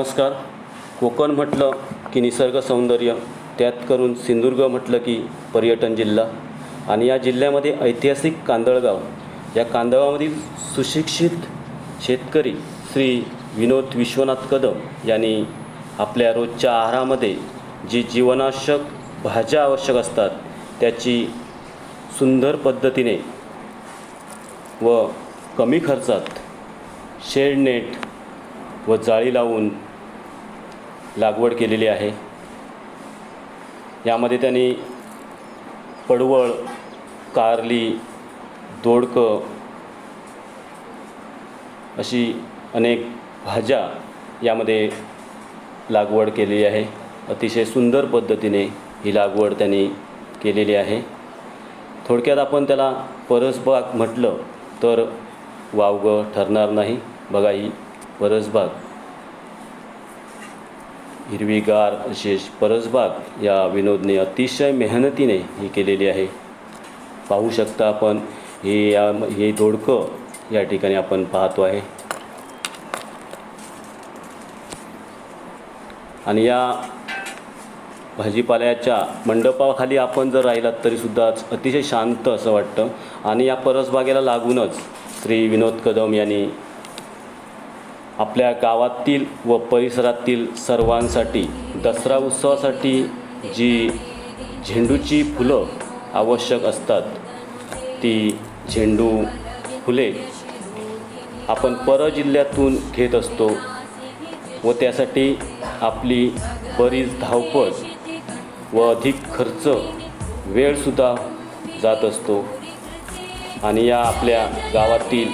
नमस्कार. कोकण म्हटलं की निसर्ग सौंदर्य त्यात करून सिंधुदुर्ग म्हटलं की पर्यटन जिल्हा. आणि या जिल्ह्यामध्ये ऐतिहासिक कांदळगाव. या कांदळगावामधील सुशिक्षित शेतकरी श्री विनोद विश्वनाथ कदम यांनी आपल्या रोजच्या आहारामध्ये जी जीवनावश्यक भाज्या आवश्यक असतात त्याची सुंदर पद्धतीने व कमी खर्चात शेडनेट व जाळी लावून लागवड केलेली आहे. यामध्ये त्यांनी पडवळ कारली दोडकं अशी अनेक भाज्या यामध्ये लागवड केलेली आहे. अतिशय सुंदर पद्धतीने ही लागवड त्यांनी केलेली आहे. थोडक्यात आपण त्याला परसबाग म्हटलं तर वावगं ठरणार नाही. बघा ही परसबाग हिरवीगार विशेष परसबाग या विनोदने अतिशय मेहनतीने ही केलेली आहे. पाहू शकता आपण हे या हे दोडकं या ठिकाणी आपण पाहतो आहे. आणि या भाजीपाल्याच्या मंडपाखाली आपण जर राहिलात तरीसुद्धा अतिशय शांत असं वाटतं. आणि या परसबागेला लागूनच श्री विनोद कदम यांनी आपल्या गावातील व परिसरातील सर्वांसाठी दसरा उत्सवासाठी जी झेंडूची फुलं आवश्यक असतात ती झेंडू फुले आपण परजिल्ह्यातून घेत असतो व त्यासाठी आपली बरीच धावपळ व अधिक खर्च वेळसुद्धा जात असतो. आणि या आपल्या गावातील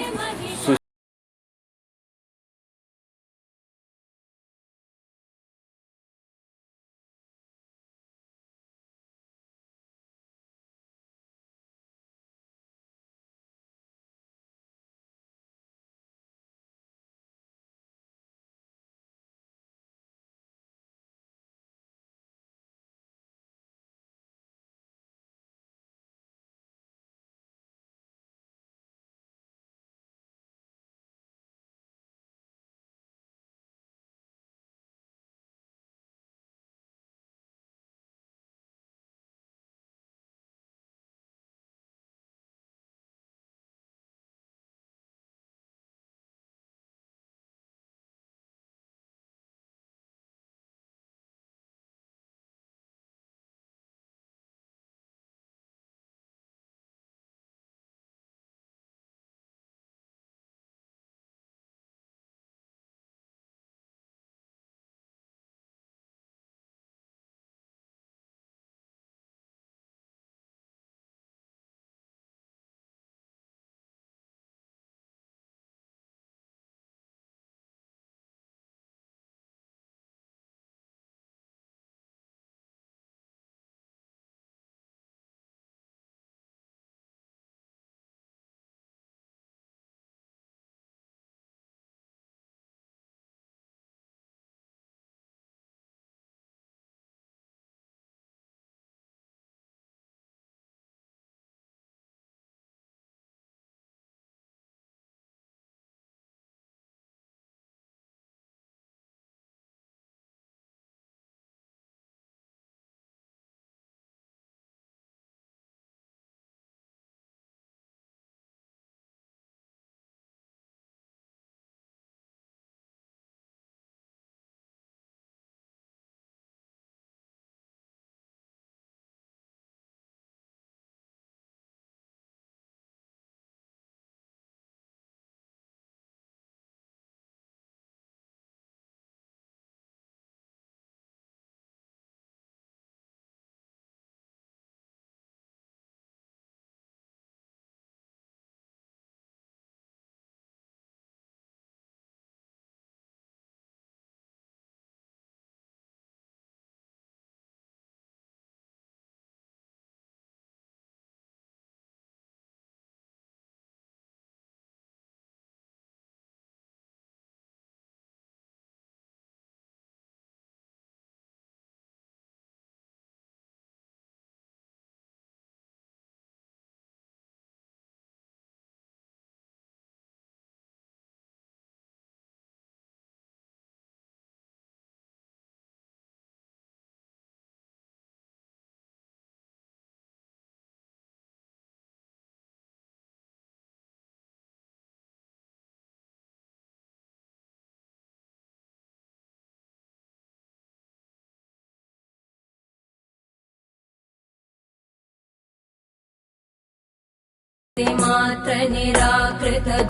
मात्र निराकृत